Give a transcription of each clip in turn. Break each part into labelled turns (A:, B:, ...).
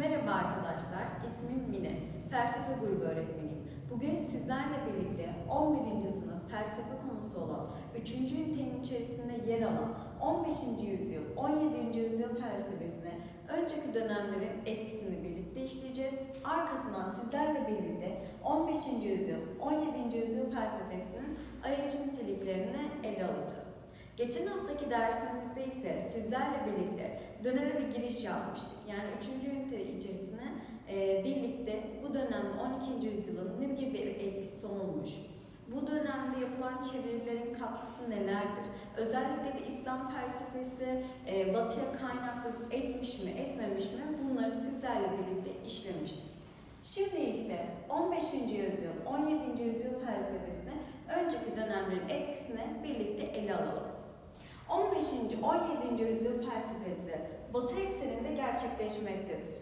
A: Merhaba arkadaşlar, ismim Mine. Felsefe grubu öğretmeniyim. Bugün sizlerle birlikte 11. sınıf felsefe konusu olan 3. ünitenin içerisinde yer alan 15. yüzyıl, 17. yüzyıl felsefesine önceki dönemlerin etkisini birlikte işleyeceğiz. Arkasından sizlerle birlikte 15. yüzyıl, 17. yüzyıl felsefesinin ayırıcı niteliklerini ele alacağız. Geçen haftaki dersimizde ise sizlerle birlikte döneme bir giriş yapmıştık. Yani 3. ünite içerisine e, birlikte bu dönemde 12. yüzyılın ne gibi bir etkisi olmuş, bu dönemde yapılan çevirilerin katkısı nelerdir? Özellikle de İslam felsefesi e, batıya kaynaklık etmiş mi, etmemiş mi bunları sizlerle birlikte işlemiştik. Şimdi ise 15. yüzyıl, 17. yüzyıl felsefesine önceki dönemlerin etkisini birlikte ele alalım. 15. 17. yüzyıl felsefesi Batı ekseninde gerçekleşmektedir.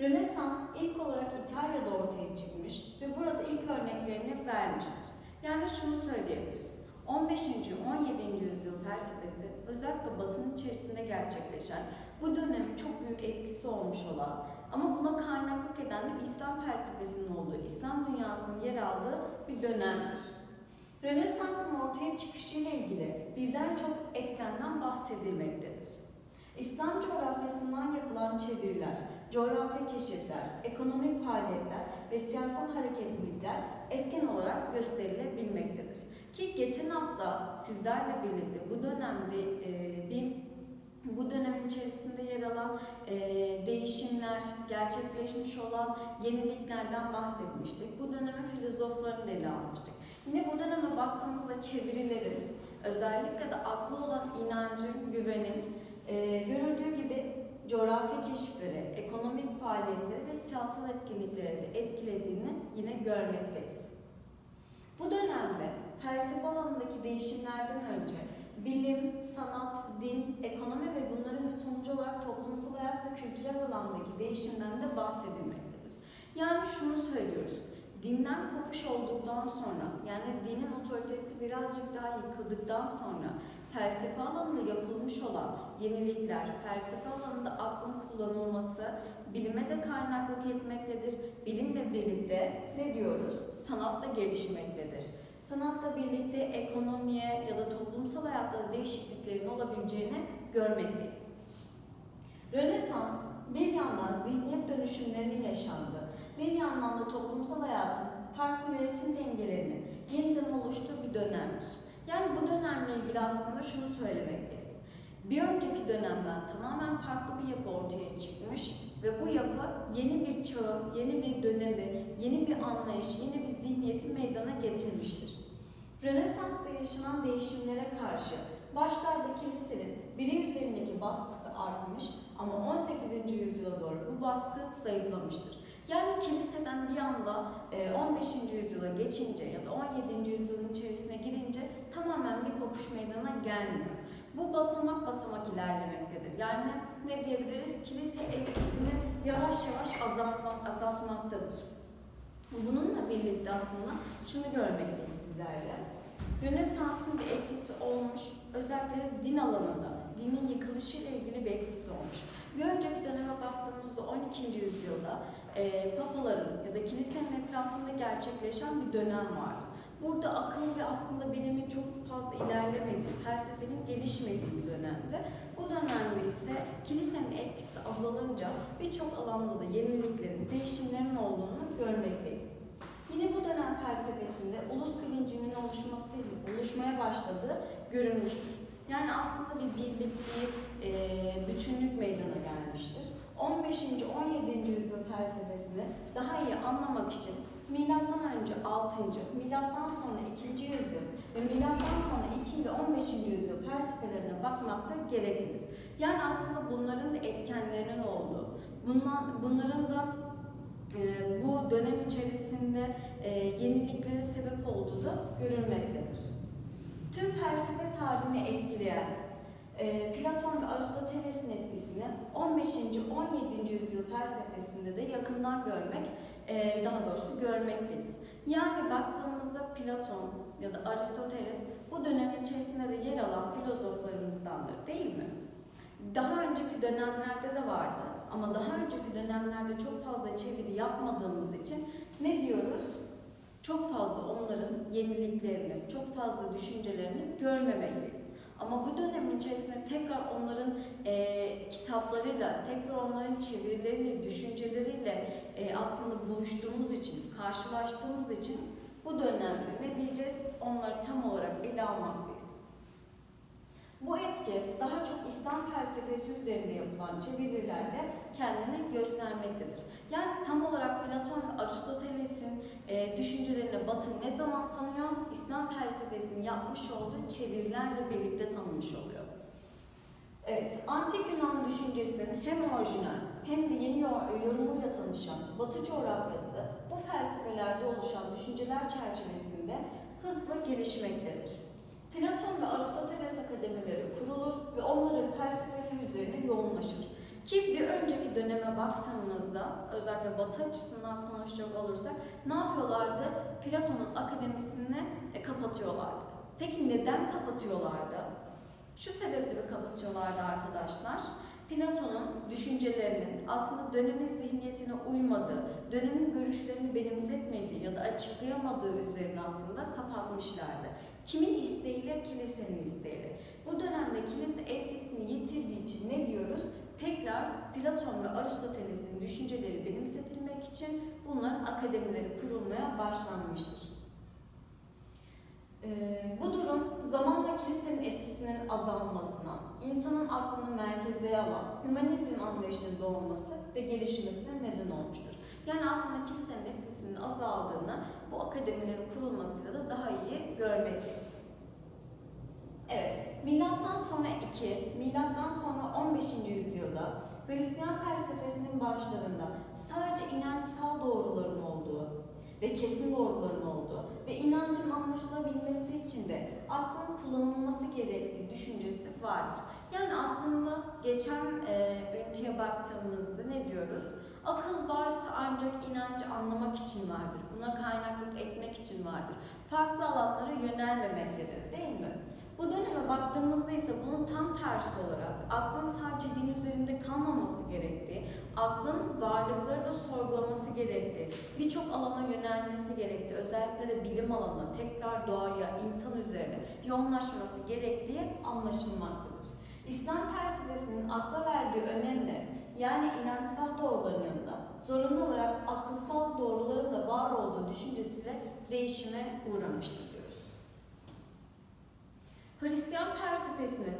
A: Rönesans ilk olarak İtalya'da ortaya çıkmış ve burada ilk örneklerini vermiştir. Yani şunu söyleyebiliriz. 15. 17. yüzyıl felsefesi özellikle Batı'nın içerisinde gerçekleşen bu dönem çok büyük etkisi olmuş olan ama buna kaynaklık eden de İslam felsefesinin olduğu, İslam dünyasının yer aldığı bir dönemdir. Rönesans'ın ortaya çıkışıyla ilgili birden çok etkenden bahsedilmektedir. İslam coğrafyasından yapılan çeviriler, coğrafi keşifler, ekonomik faaliyetler ve siyasal hareketlilikler etken olarak gösterilebilmektedir. Ki geçen hafta sizlerle birlikte bu dönemde e, bir bu dönemin içerisinde yer alan e, değişimler, gerçekleşmiş olan yeniliklerden bahsetmiştik. Bu dönemi filozoflarını ele almıştık. Yine bu döneme baktığımızda çevirilerin, özellikle de aklı olan inancın, güvenin, e, görüldüğü gibi coğrafi keşifleri, ekonomik faaliyetleri ve siyasal etkinlikleri de etkilediğini yine görmekteyiz. Bu dönemde felsefe alanındaki değişimlerden önce bilim, sanat, din, ekonomi ve bunların bir sonucu olarak toplumsal hayat ve kültürel alandaki değişimden de bahsedilmektedir. Yani şunu söylüyoruz, dinden kopuş olduktan sonra, yani dinin otoritesi birazcık daha yıkıldıktan sonra felsefe alanında yapılmış olan yenilikler, felsefe alanında aklın kullanılması bilime de kaynaklık etmektedir. Bilimle birlikte ne diyoruz? Sanat da gelişmektedir. Sanatla birlikte ekonomiye ya da toplumsal hayatta değişikliklerin olabileceğini görmekteyiz. Rönesans bir yandan zihniyet dönüşümlerinin yaşandığı, bir yandan da toplumsal hayatın farklı yönetim dengelerinin yeniden oluştuğu bir dönemdir. Yani bu dönemle ilgili aslında şunu söylemekteyiz. Bir önceki dönemden tamamen farklı bir yapı ortaya çıkmış ve bu yapı yeni bir çağı, yeni bir dönemi, yeni bir anlayış, yeni bir zihniyeti meydana getirmiştir. Rönesans'ta yaşanan değişimlere karşı başlarda kilisenin birey üzerindeki baskısı artmış ama 18. yüzyıla doğru bu baskı zayıflamıştır. Yani kiliseden bir anda 15. yüzyıla geçince ya da 17. yüzyılın içerisine girince tamamen bir kopuş meydana gelmiyor. Bu basamak basamak ilerlemektedir. Yani ne diyebiliriz? Kilise etkisini yavaş yavaş azaltmak, azaltmaktadır. Bununla birlikte aslında şunu görmekteyiz sizlerle. Rönesans'ın bir etkisi olmuş, özellikle din alanında, dinin yıkılışıyla ilgili bir etkisi olmuş. Bir önceki döneme baktığımızda 12. yüzyılda e, papaların ya da kilisenin etrafında gerçekleşen bir dönem var. Burada akıl ve aslında bilimin çok fazla ilerlemediği, felsefenin gelişmediği bir dönemde. Bu dönemde ise kilisenin etkisi azalınca birçok alanda da yeniliklerin, değişimlerin olduğunu görmekteyiz. Yine bu dönem felsefesinde ulus bilincinin oluşmasıyla oluşmaya başladığı görülmüştür. Yani aslında bir birlik, bir e, bütünlük meydana gelmiştir. 15. 17. yüzyıl felsefesini daha iyi anlamak için milattan önce 6. milattan sonra 2. yüzyıl ve milattan sonra 2 ile 15. yüzyıl felsefelerine bakmak da gereklidir. Yani aslında bunların da etkenlerinin olduğu, bundan, bunların da e, bu dönem içerisinde e, yeniliklere sebep olduğu da görülmektedir. Tüm felsefe tarihini etkileyen e, Platon ve Aristoteles'in etkisini 15. 17. yüzyıl felsefesinde de yakından görmek, e, daha doğrusu görmekteyiz. Yani baktığımızda Platon ya da Aristoteles bu dönemin içerisinde de yer alan filozoflarımızdandır değil mi? Daha önceki dönemlerde de vardı Ama daha önceki dönemlerde çok fazla çeviri yapmadığımız için ne diyoruz? Çok fazla onların yeniliklerini, çok fazla düşüncelerini görmemekteyiz. Ama bu dönemin içerisinde tekrar onların e, kitaplarıyla, tekrar onların çevirileriyle, düşünceleriyle e, aslında buluştuğumuz için, karşılaştığımız için bu dönemde ne diyeceğiz? Onları tam olarak ele almaktayız. Bu etki daha çok İslam felsefesi üzerinde yapılan çevirilerle kendini göstermektedir. Yani tam olarak Platon ve Aristoteles'in e, düşüncelerini Batı ne zaman tanıyor? İslam felsefesinin yapmış olduğu çevirilerle birlikte tanımış oluyor. Evet, Antik Yunan düşüncesinin hem orijinal hem de yeni yor- yorumuyla tanışan Batı coğrafyası bu felsefelerde oluşan düşünceler çerçevesinde hızla gelişmektedir. Platon ve Aristoteles akademileri kurulur ve onların felsefeleri üzerine yoğunlaşır. Ki bir önceki döneme baktığımızda, özellikle Batı açısından konuşacak olursak, ne yapıyorlardı? Platon'un akademisini e, kapatıyorlardı. Peki neden kapatıyorlardı? Şu sebeple kapatıyorlardı arkadaşlar. Platon'un düşüncelerinin aslında dönemin zihniyetine uymadığı, dönemin görüşlerini benimsetmediği ya da açıklayamadığı üzerine aslında kapatmışlardı. Kimin isteğiyle? Kilisenin isteğiyle. Bu dönemde kilise etkisini yitirdiği için ne diyoruz? Tekrar Platon ve Aristoteles'in düşünceleri benimsetilmek için bunların akademileri kurulmaya başlanmıştır. Ee, bu durum zamanla kilisenin etkisinin azalmasına, insanın aklını merkeze alan hümanizm anlayışının doğması ve gelişmesine neden olmuştur. Yani aslında kilisenin etkisinin azaldığını bu akademilerin kurulmasıyla da daha iyi görmekteyiz. Sonra 2, milattan sonra 15. yüzyılda Hristiyan felsefesinin başlarında sadece inançsal doğruların olduğu ve kesin doğruların olduğu ve inancın anlaşılabilmesi için de aklın kullanılması gerektiği düşüncesi vardır. Yani aslında geçen e, üniteye baktığımızda ne diyoruz? Akıl varsa ancak inancı anlamak için vardır. Buna kaynaklık etmek için vardır. Farklı alanlara yönelmemektedir değil mi? Bu döneme baktığımızda ise bunun tam tersi olarak aklın sadece din üzerinde kalmaması gerektiği, aklın varlıkları da sorgulaması gerektiği, birçok alana yönelmesi gerektiği, özellikle de bilim alanına, tekrar doğaya, insan üzerine yoğunlaşması gerektiği anlaşılmaktadır. İslam felsefesinin akla verdiği önemle yani inançsal doğruların yanında zorunlu olarak akılsal doğruların da var olduğu düşüncesiyle değişime uğramıştır. Hristiyan felsefesinin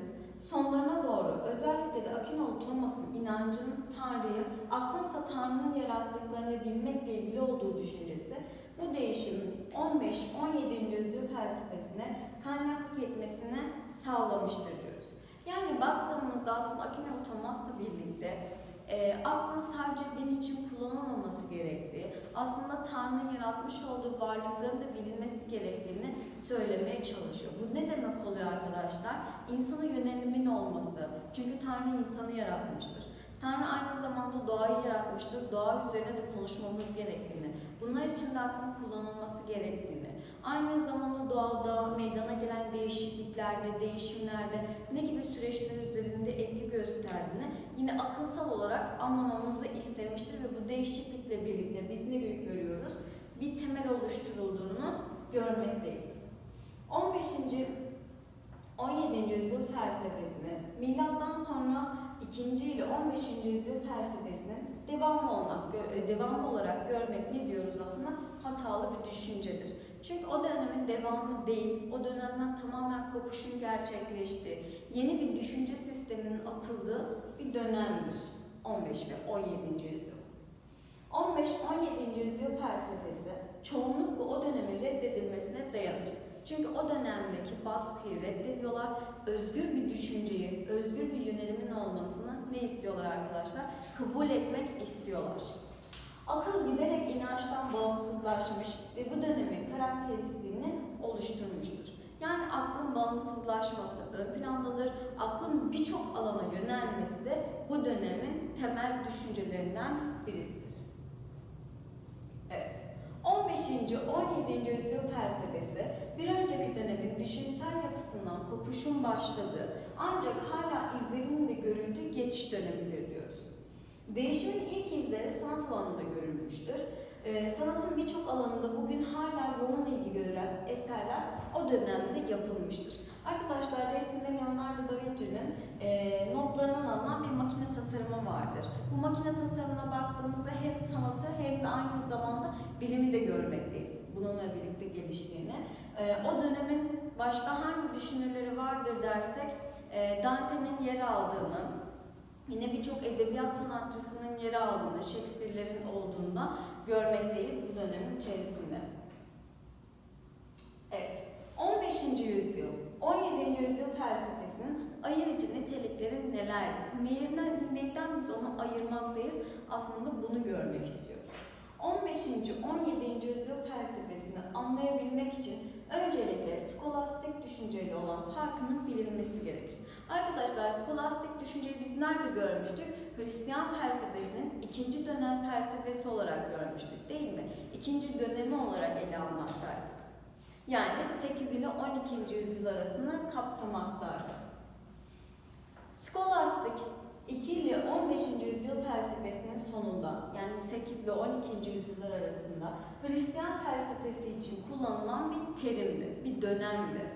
A: sonlarına doğru özellikle de Akinoğlu Thomas'ın inancının Tanrı'yı aklınsa Tanrı'nın yarattıklarını bilmekle ilgili olduğu düşüncesi bu değişimin 15-17. yüzyıl felsefesine kaynaklık etmesine sağlamıştır diyoruz. Yani baktığımızda aslında Akinoğlu Thomas'la birlikte e, aklın sadece din için kullanılmaması gerektiği, aslında Tanrı'nın yaratmış olduğu varlıkların da bilinmesi gerektiğini söylemeye çalışıyor. Bu ne demek oluyor arkadaşlar? İnsana yönelimin olması. Çünkü Tanrı insanı yaratmıştır. Tanrı aynı zamanda doğayı yaratmıştır. Doğa üzerine de konuşmamız gerektiğini, bunlar için de aklın kullanılması gerektiğini, aynı zamanda doğada meydana gelen değişikliklerde, değişimlerde ne gibi süreçler üzerinde etki gösterdiğini yine akılsal olarak anlamamızı istemiştir ve bu değişiklikle birlikte biz ne görüyoruz? Bir temel oluşturulduğunu görmekteyiz. 15. 17. yüzyıl felsefesini milattan sonra 2. ile 15. yüzyıl felsefesinin devamı olmak, gö- devamı olarak görmek ne diyoruz aslında? Hatalı bir düşüncedir. Çünkü o dönemin devamı değil, o dönemden tamamen kopuşun gerçekleştiği, yeni bir düşünce sisteminin atıldığı bir dönemdir 15 ve 17. yüzyıl. 15-17. yüzyıl felsefesi çoğunlukla o dönemin reddedilmesine dayanır. Çünkü o dönemdeki baskıyı reddediyorlar. Özgür bir düşünceyi, özgür bir yönelimin olmasını ne istiyorlar arkadaşlar? Kabul etmek istiyorlar. Akıl giderek inançtan bağımsızlaşmış ve bu dönemin karakteristiğini oluşturmuştur. Yani aklın bağımsızlaşması ön plandadır. Aklın birçok alana yönelmesi de bu dönemin temel düşüncelerinden birisidir. Evet. 15. 17. yüzyıl felsefesi bir önceki dönemin düşünsel yapısından kopuşun başladığı ancak hala izlerinin de görüldüğü geçiş dönemidir diyoruz. Değişimin ilk izleri sanat alanında görülmüştür. Ee, sanatın birçok alanında bugün hala yoğun ilgi gören eserler o dönemde yapılmıştır. Arkadaşlar resimde Leonardo da Vinci'nin e, notlarından alınan bir makine tasarımı vardır. Bu makine tasarımına baktığımızda hem sanatı hem de aynı zamanda bilimi de görmekteyiz. Bununla birlikte geliştiğini. E, o dönemin başka hangi düşünürleri vardır dersek e, Dante'nin yer aldığını, yine birçok edebiyat sanatçısının yer aldığını, Shakespeare'lerin olduğunda görmekteyiz bu dönemin içerisinde. Evet, 15. yüzyıl, 17. yüzyıl felsefesinin ayırıcı nitelikleri nelerdir? Neyden, neyden biz onu ayırmaktayız? Aslında bunu görmek istiyoruz. 15. 17. yüzyıl felsefesini anlayabilmek için öncelikle skolastik düşünceyle olan farkının bilinmesi gerekir. Arkadaşlar skolastik düşünceyi biz nerede görmüştük? Hristiyan felsefesinin ikinci dönem felsefesi olarak görmüştük değil mi? İkinci dönemi olarak ele almaktaydık. Yani 8 ile 12. yüzyıl arasını kapsamaktaydı. Skolastik 2 ile 15. yüzyıl felsefesinin sonunda yani 8 ile 12. yüzyıllar arasında Hristiyan felsefesi için kullanılan bir terimdi, bir dönemdi.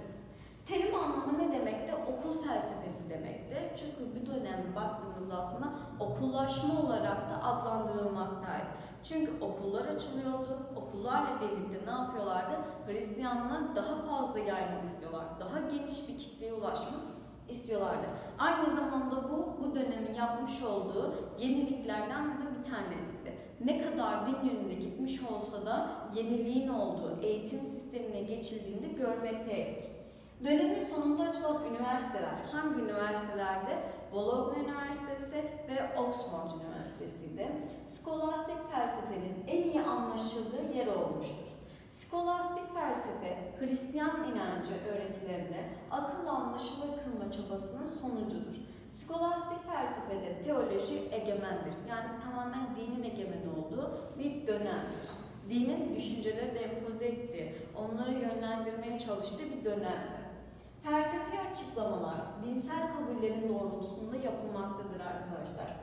A: Terim anlamı ne demekti? Okul felsefesi demekti. Çünkü bu döneme baktığımızda aslında okullaşma olarak da adlandırılmaktaydı. Çünkü okullar açılıyordu. Okullarla birlikte ne yapıyorlardı? Hristiyanlığı daha fazla yaymak istiyorlar. Daha geniş bir kitleye ulaşmak istiyorlardı. Aynı zamanda bu, bu dönemin yapmış olduğu yeniliklerden de bir tanesiydi. Ne kadar din yönünde olsa yeniliğin olduğu eğitim sistemine geçildiğinde görmekteydik. Dönemin sonunda açılan üniversiteler, hangi üniversitelerde? Bologna Üniversitesi ve Oxford Üniversitesi'ydi. Skolastik felsefenin en iyi anlaşıldığı yer olmuştur. Skolastik felsefe, Hristiyan inancı öğretilerine akıl anlaşılır kılma çabasının sonucudur. Skolastik felsefede teoloji egemendir. Yani tamamen dinin egemen olduğu bir dönemdir. Dinin düşünceleri de empoze ettiği, onları yönlendirmeye çalıştığı bir dönemdir. Felsefi açıklamalar dinsel kabullerin doğrultusunda yapılmaktadır arkadaşlar.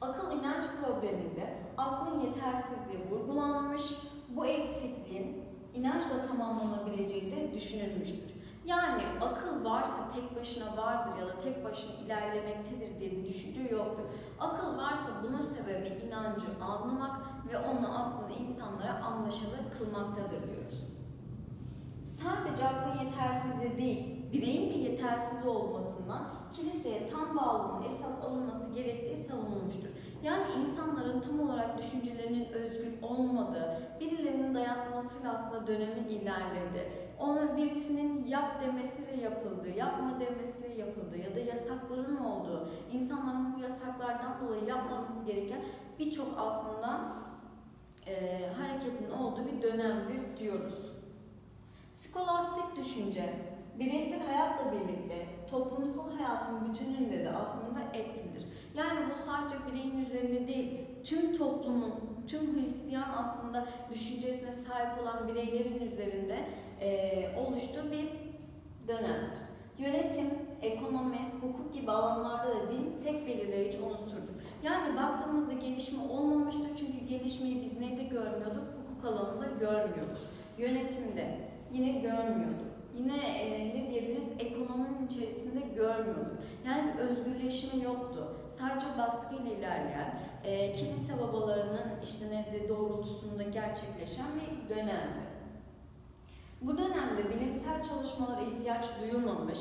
A: Akıl inanç probleminde aklın yetersizliği vurgulanmış, bu eksikliğin inançla tamamlanabileceği de düşünülmüştür. Yani akıl varsa tek başına vardır ya da tek başına ilerlemektedir diye bir düşünce yoktur. Akıl varsa bunun sebebi inancı anlamak ve onu aslında insanlara anlaşılır kılmaktadır diyoruz. Sadece aklın yetersizliği değil, bireyin de yetersiz olmasından kiliseye tam bağlılığın esas alınması gerektiği savunulmuştur. Yani insanların tam olarak düşüncelerinin özgür olmadığı, birilerinin dayatmasıyla aslında dönemin ilerledi. Ona birisinin yap demesiyle yapıldığı, yapma demesiyle yapıldığı ya da yasakların olduğu, insanların bu yasaklardan dolayı yapmaması gereken birçok aslında e, hareketin olduğu bir dönemdir diyoruz. Skolastik düşünce, bireysel hayatla birlikte toplumsal hayatın bütününde de aslında etkilidir. Yani bu sadece bireyin üzerinde değil, tüm toplumun, tüm Hristiyan aslında düşüncesine sahip olan bireylerin üzerinde e, oluştuğu bir dönemdir. Yönetim, ekonomi, hukuk gibi alanlarda da din tek belirleyici unsurdur. Yani baktığımızda gelişme olmamıştır çünkü gelişmeyi biz neyde görmüyorduk? Hukuk alanında görmüyorduk. Yönetimde yine görmüyorduk. Yine e, ne diyebiliriz? Ekonominin içerisinde görmüyorduk. Yani bir özgürleşme yoktu. Sadece baskıyla ilerleyen, e, kilise babalarının işte ne de doğrultusunda gerçekleşen bir dönemdi. Bu dönemde bilimsel çalışmalara ihtiyaç duyulmamış,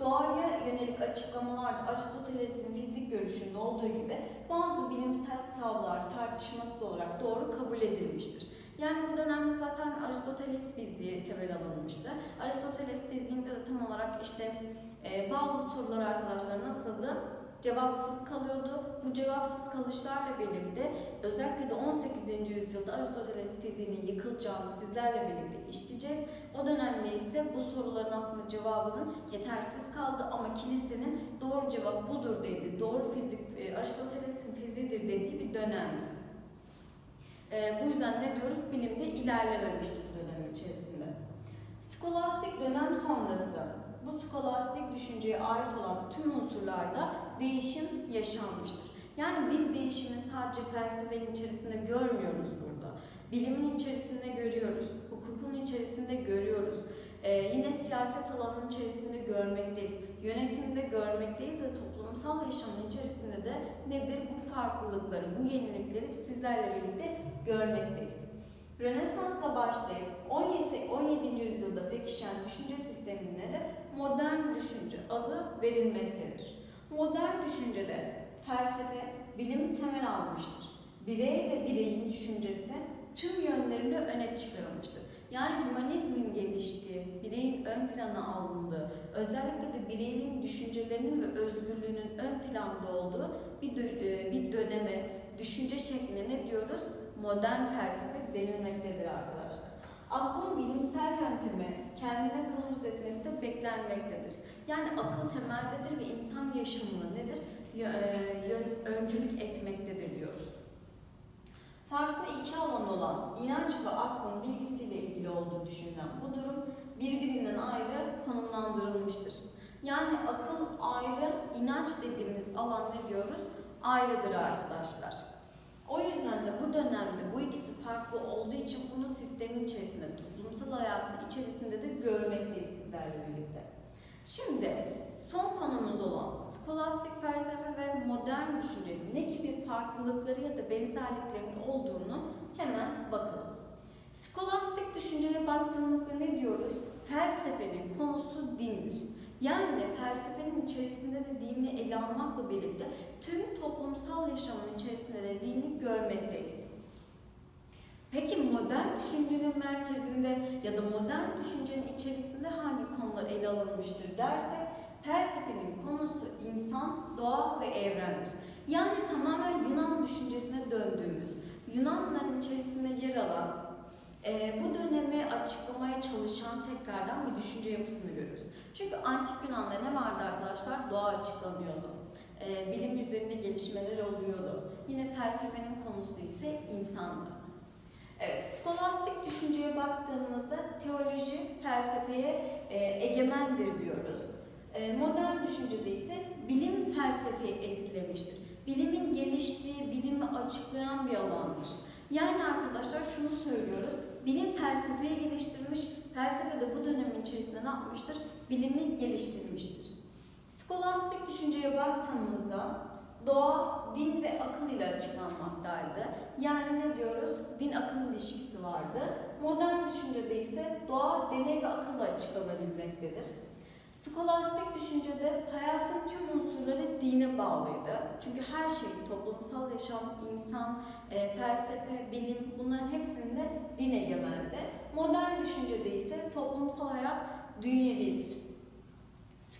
A: doğaya yönelik açıklamalar Aristoteles'in fizik görüşünde olduğu gibi bazı bilimsel savlar tartışması olarak doğru kabul edilmiştir. Yani bu dönemde zaten Aristoteles fiziği temel alınmıştı. Aristoteles fiziğinde de tam olarak işte e, bazı sorular arkadaşlar nasıldı? Cevapsız kalıyordu. Bu cevapsız kalışlarla birlikte özellikle de 18. yüzyılda Aristoteles fiziğinin yıkılacağını sizlerle birlikte işleyeceğiz. O dönemde ise bu soruların aslında cevabının yetersiz kaldı ama kilisenin doğru cevap budur dedi. Doğru fizik e, Aristoteles'in fiziğidir dediği bir dönemdi. E, bu yüzden ne diyoruz? Bilimde ilerlememiştir bu dönem içerisinde. Skolastik dönem sonrası düşünceye ait olan tüm unsurlarda değişim yaşanmıştır. Yani biz değişimi sadece felsefenin içerisinde görmüyoruz burada. Bilimin içerisinde görüyoruz, hukukun içerisinde görüyoruz. Ee, yine siyaset alanının içerisinde görmekteyiz, yönetimde görmekteyiz ve toplumsal yaşamın içerisinde de nedir bu farklılıkları, bu yenilikleri sizlerle birlikte görmekteyiz. Rönesans'la başlayıp 17. 17. yüzyılda pekişen düşünce sistemine de modern düşünce adı verilmektedir. Modern düşüncede felsefe, bilim temel almıştır. Birey ve bireyin düşüncesi tüm yönleriyle öne çıkarılmıştır. Yani hümanizmin geliştiği, bireyin ön plana alındığı, özellikle de bireyin düşüncelerinin ve özgürlüğünün ön planda olduğu bir, dö- e, bir döneme, düşünce şekline ne diyoruz? Modern felsefe denilmektedir arkadaşlar. Aklın bilimsel yöntemi kendine kılavuz etmesi de beklenmektedir. Yani akıl temeldedir ve insan yaşamını nedir? E, öncülük etmektedir diyoruz. Farklı iki alan olan inanç ve aklın bilgisiyle ilgili olduğu düşünülen bu durum birbirinden ayrı konumlandırılmıştır. Yani akıl ayrı, inanç dediğimiz alan ne diyoruz? Ayrıdır arkadaşlar. O yüzden de bu dönemde bu ikisi farklı olduğu için bunu sistemin içerisinde, toplumsal hayatın içerisinde de görmekteyiz sizlerle birlikte. Şimdi son konumuz olan skolastik felsefe ve modern düşüncenin ne gibi farklılıkları ya da benzerliklerinin olduğunu hemen bakalım. Skolastik düşünceye baktığımızda ne diyoruz? Felsefenin konusu dindir. Yani felsefenin içerisinde de dini ele almakla birlikte tüm toplumsal yaşamın içerisinde de görmekteyiz. Peki modern düşüncenin merkezinde ya da modern düşüncenin içerisinde hangi konular ele alınmıştır dersek felsefenin konusu insan, doğa ve evrendir. Yani tamamen Yunan düşüncesine döndüğümüz, Yunanların içerisinde yer alan e, bu dönemi açıklamaya çalışan tekrardan bir düşünce yapısını görüyoruz. Çünkü antik Yunan'da ne vardı arkadaşlar? Doğa açıklanıyordu. E, bilim üzerine gelişmeler oluyordu. Yine felsefenin konusu ise insandı. Evet, skolastik düşünceye baktığımızda teoloji felsefeye e, egemendir diyoruz. E, modern düşüncede ise bilim felsefeyi etkilemiştir. Bilimin geliştiği, bilimi açıklayan bir alandır. Yani arkadaşlar şunu söylüyoruz, bilim felsefeyi geliştirmiş, felsefe de bu dönemin içerisinde ne yapmıştır? Bilimi geliştirmiştir. Skolastik düşünceye baktığımızda doğa, din ve akıl ile açıklanmaktaydı. Yani ne diyoruz? Din akıl ilişkisi vardı. Modern düşüncede ise doğa, deney ve akılla açıklanabilmektedir. Skolastik düşüncede hayatın tüm unsurları dine bağlıydı. Çünkü her şey, toplumsal yaşam, insan, e, felsefe, bilim bunların hepsinde din egemendi. Modern düşüncede ise toplumsal hayat dünyevidir.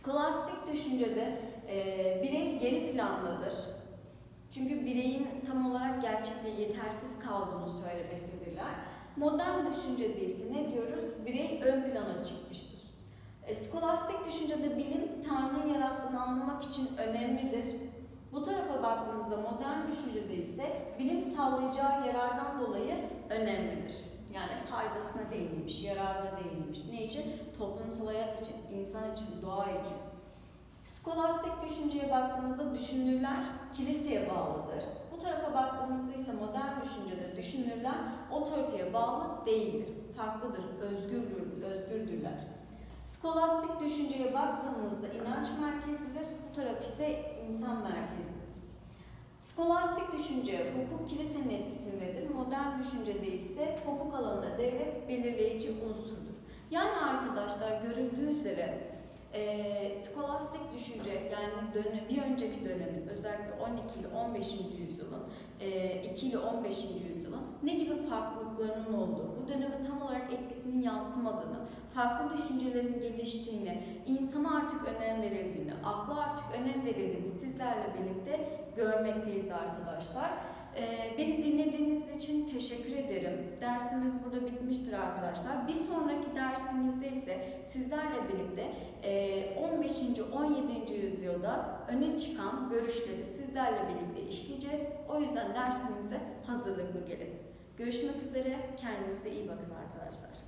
A: Skolastik düşüncede e, birey geri plandadır. Çünkü bireyin tam olarak gerçekte yetersiz kaldığını söylemektedirler. Modern düşüncede ise ne diyoruz? Birey ön plana çıkmıştır. E, skolastik düşüncede bilim Tanrı'nın yarattığını anlamak için önemlidir. Bu tarafa baktığımızda modern düşüncede ise bilim sağlayacağı yarardan dolayı önemlidir. Yani faydasına değinilmiş, yararına değinilmiş. Ne için? Toplumsal hayat için, insan için, doğa için. Skolastik düşünceye baktığımızda düşünürler kiliseye bağlıdır. Bu tarafa baktığımızda ise modern düşüncede düşünürler otoriteye bağlı değildir. Farklıdır, özgürdür, özgürdürler. Skolastik düşünceye baktığımızda inanç merkezidir, bu taraf ise insan merkezidir. Skolastik düşünce hukuk kilisenin etkisindedir. Modern düşüncede ise hukuk alanında devlet belirleyici unsurdur. Yani arkadaşlar görüldüğü üzere e, skolastik düşünce yani dönem, bir önceki dönemin özellikle 12 ile 15. yüzyılın, e, 2 ile 15. yüzyılın ne gibi farklılıklarının olduğu, bu döneme tam olarak etkisinin yansımadığını, farklı düşüncelerin geliştiğini, insana artık önem verildiğini, akla artık önem verildiğini sizlerle birlikte görmekteyiz arkadaşlar. Ee, beni dinlediğiniz için teşekkür ederim. Dersimiz burada bitmiştir arkadaşlar. Bir sonraki dersimizde ise sizlerle birlikte e, 15. 17. yüzyılda öne çıkan görüşleri sizlerle birlikte işleyeceğiz. O yüzden dersimize hazırlıklı gelin. Görüşmek üzere. Kendinize iyi bakın arkadaşlar.